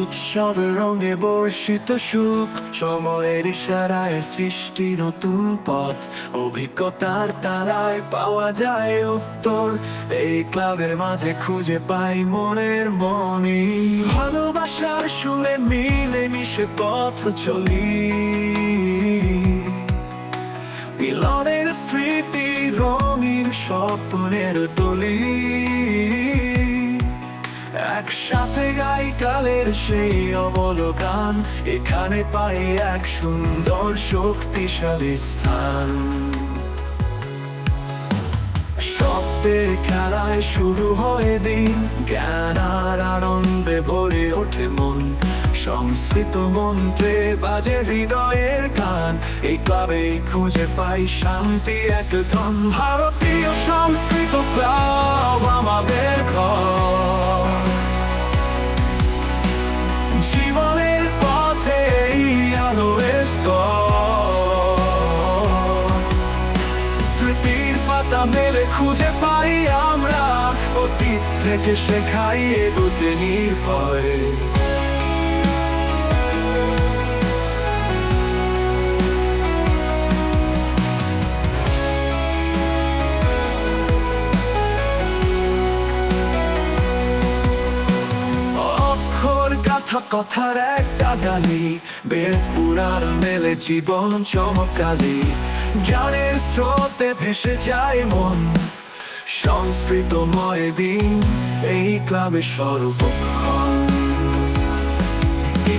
উৎসবের রঙে বর্ষিত সুখ, সময়ের ইশারায় সৃষ্টি নতুন পথ। অভিজ্ঞতার তারায় পাওয়া যায় উত্তর, এই ক্লাবের মাঝে খুঁজে পাই মনের মনি ভালোবাসার সুরে মিলে মিশে পথ চলি। মিলনের স্মৃতি রঙিন স্বপ্নের তলি একসাথে গাই কালের সেই এখানে পাই এক সুন্দর শক্তিশালী স্থান। খেলায় শুরু দিন। জ্ঞান আর আনন্দে ভরে ওঠে মন। সংস্কৃত মন্ত্রে বাজে হৃদয়ের গান। এই ক্লাবে খুঁজে পাই শান্তি এক ধন ভারতীয় সংস্কৃত। খুঁজে পাই আমরা অতীত থেকে শেখাই এগোতে নির্ভয়। অক্ষর কথার একটা গালি বেদ পুরাণ মেলে জীবন চমকালি জ্ঞানের স্রোতে ভেসে যায় মন। সংস্কৃতময় দিন, এই ক্লাবে সর্বক্ষণ।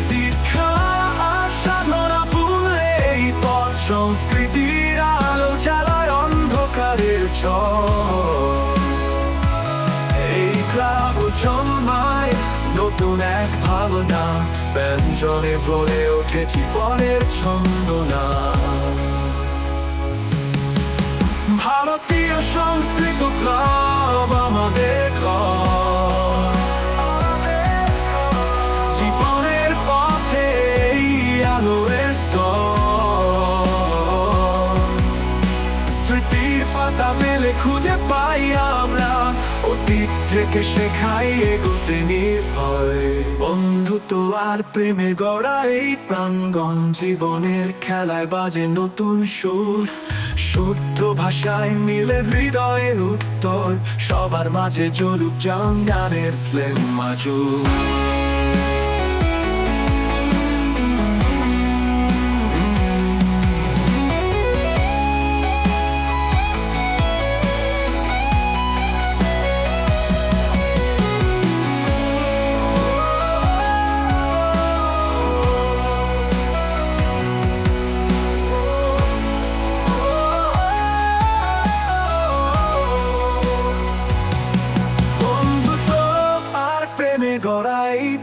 দীক্ষা আর এই পথ সংস্কৃতির আলো জ্বালায় অন্ধকারের ছয় এই ক্লাব জন্মায় এক ভাবনা, ব্যঞ্জনে ভারতীয় সংস্কৃত ক্লাব আমাদের জীবনের পথে স্তর। স্মৃতির পাতা মেলে খুঁজে পাই আমরা থেকে শেখাই এগোতে নির্ভয়। বন্ধুত্ব আর প্রেমে গড়া এই প্রাঙ্গণ জীবনের খেলায় বাজে নতুন সুর। শুদ্ধ ভাষায় মিলে হৃদয়ের উত্তর, সবার মাঝে জ্বলুক জঙ্গানের ফ্লেম মাজুক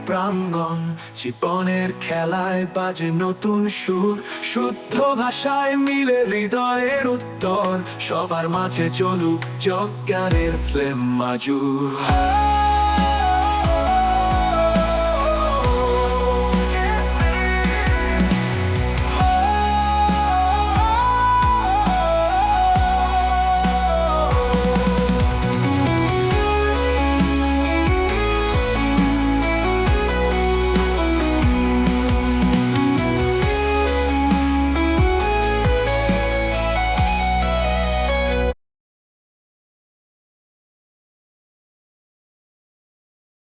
প্রাঙ্গণ, জীবনের খেলায় বাজে নতুন সুর। শুদ্ধ ভাষায় মিলে হৃদয়ের উত্তর, সবার মাঝে চলুক যজ্ঞানের ফ্লেম মাজুর।